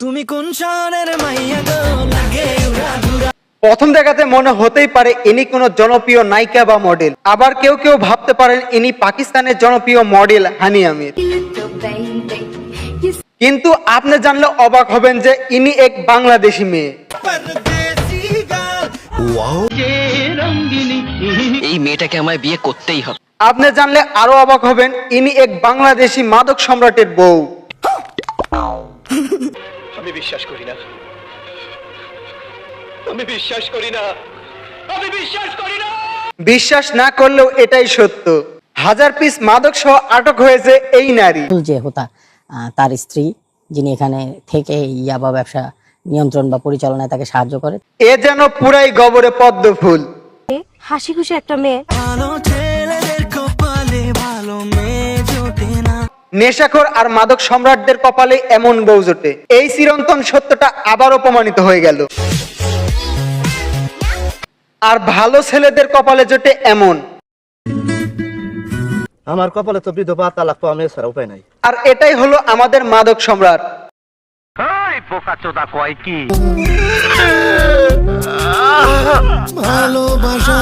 তুমি কোন শহরের মাইয়া গো? লাগে উড়া ধুরা। প্রথম দেখাতে মনে হতেই পারে ইনি কোনো জনপ্রিয় নায়িকা বা মডেল আবার কেউ কেউ ভাবতে পারেন ইনি পাকিস্তানের জনপ্রিয় মডেল হানি আমির। কিন্তু আপনি জানলে অবাক হবেন যে ইনি এক বাংলাদেশি মেয়ে। এই মেয়েটাকে আমায় বিয়ে করতেই হবে। আপনি জানলে আরও অবাক হবেন ইনি এক বাংলাদেশি মাদক সম্রাটের বউ। আমি বিশ্বাস করি না। আমি বিশ্বাস করি না। আমি বিশ্বাস করি না। বিশ্বাস না করলেও এটাই সত্য। হাজার পিস মাদক সহ আটক হয়েছে এই নারী। যে হোতা তার স্ত্রী যিনি এখানে থেকে ইয়াবা ব্যবসা নিয়ন্ত্রণ বা পরিচালনায় তাকে সাহায্য করে। এ যেন পুরাই গবরে পদ্ম ফুল হাসি খুশি একটা মেয়ে। নেশাখোর আর মাদক সম্রাটদের কপালে এমন বউ জোটে। এই চিরন্তন সত্যটা আবারও প্রমাণিত হয়ে গেল। আর ভালো ছেলেদের কপালে জোটে এমন। আমার কপালে তো বিধবা তালাক পাওয়া মেয়ে ছাড়া উপায় নাই। আর এটাই হলো আমাদের মাদক সম্রাট। কি? ভালোবাসা।